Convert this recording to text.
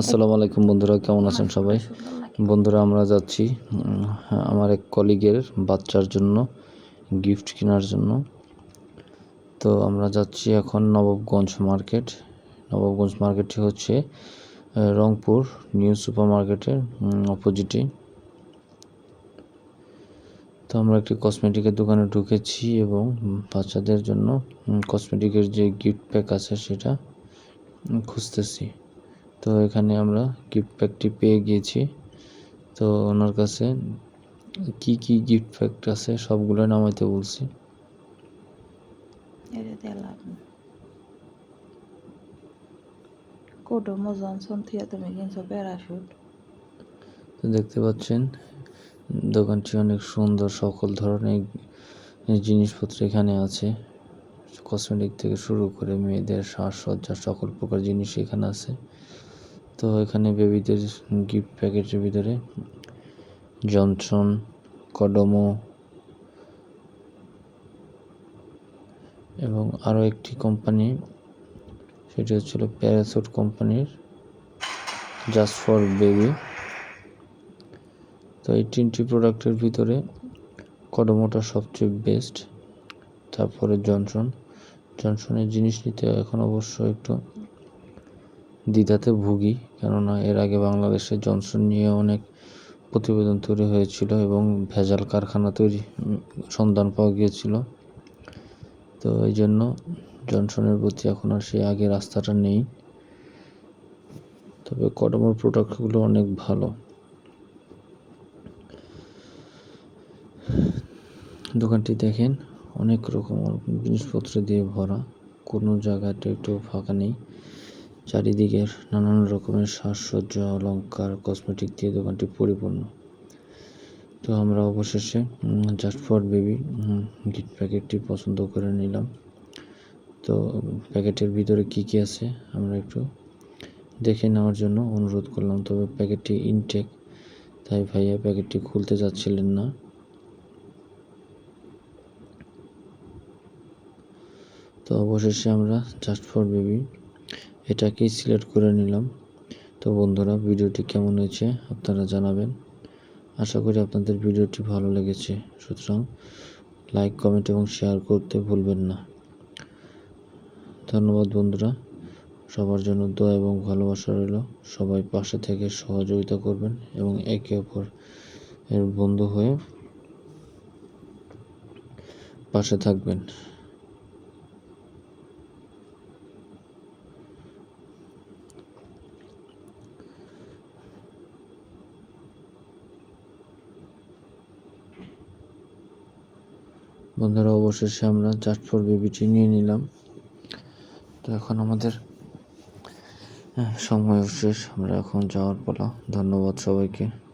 আসসালামু আলাইকুম বন্ধুরা, কেমন আছেন সবাই? বন্ধুরা, আমরা যাচ্ছি আমার এক কলিগের বাচ্চার জন্য, গিফট কেনার জন্য। তো আমরা যাচ্ছি এখন নবাবগঞ্জ মার্কেট। নবাবগঞ্জ মার্কেটটি হচ্ছে রংপুর নিউ সুপার মার্কেটের অপোজিটে। তো আমরা একটি কসমেটিকের দোকানে ঢুকেছি এবং বাচ্চাদের জন্য কসমেটিকের যে গিফট প্যাক আছে সেটা খুঁজতেছি। তো এখানে আমরা গিফট প্যাকটি পেয়ে গিয়েছি। তো ওনার কাছে কি কি গিফট প্যাক আছে সবগুলো নামাইতে বলছি। এটা দিলাম কোডোমো জনসন থেকে কিনছো প্যারাশুট। তো দেখতে পাচ্ছেন দোকানটি অনেক সুন্দর সকল ধরনের জিনিসপত্র এখানে আছে। কসমেটিক থেকে শুরু করে মেয়েদের সাজসজ্জা সকল প্রকার জিনিস এখানে আছে। তো এখানে বেবিদের গিফট প্যাকেটের ভিতরে জনসন কডমো এবং আরও একটি কোম্পানি সেটি হচ্ছিল প্যারাসুট কোম্পানির জাস্ট ফর বেবি তো এই তিনটি প্রোডাক্টের ভিতরে কডমোটা সবচেয়ে বেস্ট তারপরে জনসন জনসনের জিনিস নিতে এখন অবশ্য একটু দ্বিধাতে ভুগি, কেননা এর আগে বাংলাদেশে জনসন নিয়ে অনেক প্রতিবেদন তৈরি হয়েছিল এবং ভেজাল কারখানা তৈরি সন্ধান পাওয়া গিয়েছিল। তো এই জন্য জনসনের প্রতি এখন আর সেই আগে রাস্তাটা নেই। তবে কডমোর প্রোডাক্টগুলো অনেক ভালো। দোকানটি দেখেন, অনেক রকম জিনিসপত্র দিয়ে ভরা। কোনো জায়গাটা একটু ফাঁকা নেই। চারিদিকে নানান রকমের সাজসজ্জা, অলংকার কসমেটিক দিয়ে দোকানটি পরিপূর্ণ। তো আমরা অবশেষে জাস্ট ফর বেবি গিফট প্যাকেটটি পছন্দ করে নিলাম। তো প্যাকেটের ভিতরে কি কি আছে আমরা একটু দেখে নেওয়ার জন্য অনুরোধ করলাম। তবে প্যাকেটটি ইনটেক তাই ভাইয়া প্যাকেটটি খুলতে যাচ্ছিলেন না। তো অবশেষে আমরা জাস্ট ফর বেবি এটাকেই সিলেক্ট করে নিলাম। তো বন্ধুরা, ভিডিওটি কেমন হয়েছে আপনারা জানাবেন। আশা করি আপনাদের ভিডিওটি ভালো লেগেছে। সুতরাং লাইক কমেন্ট এবং শেয়ার করতে ভুলবেন না। ধন্যবাদ বন্ধুরা। সবার জন্য দোয়া এবং ভালোবাসা রইল। সবাই পাশে থেকে সহযোগিতা করবেন এবং একে অপর এর বন্ধু হয়ে পাশে থাকবেন। বন্ধুরা, অবশেষে আমরা জাস্ট ফর বেবিটি নিয়ে নিলাম। তো এখন আমাদের সময় শেষ। আমরা এখন যাওয়ার পালা। ধন্যবাদ সবাইকে।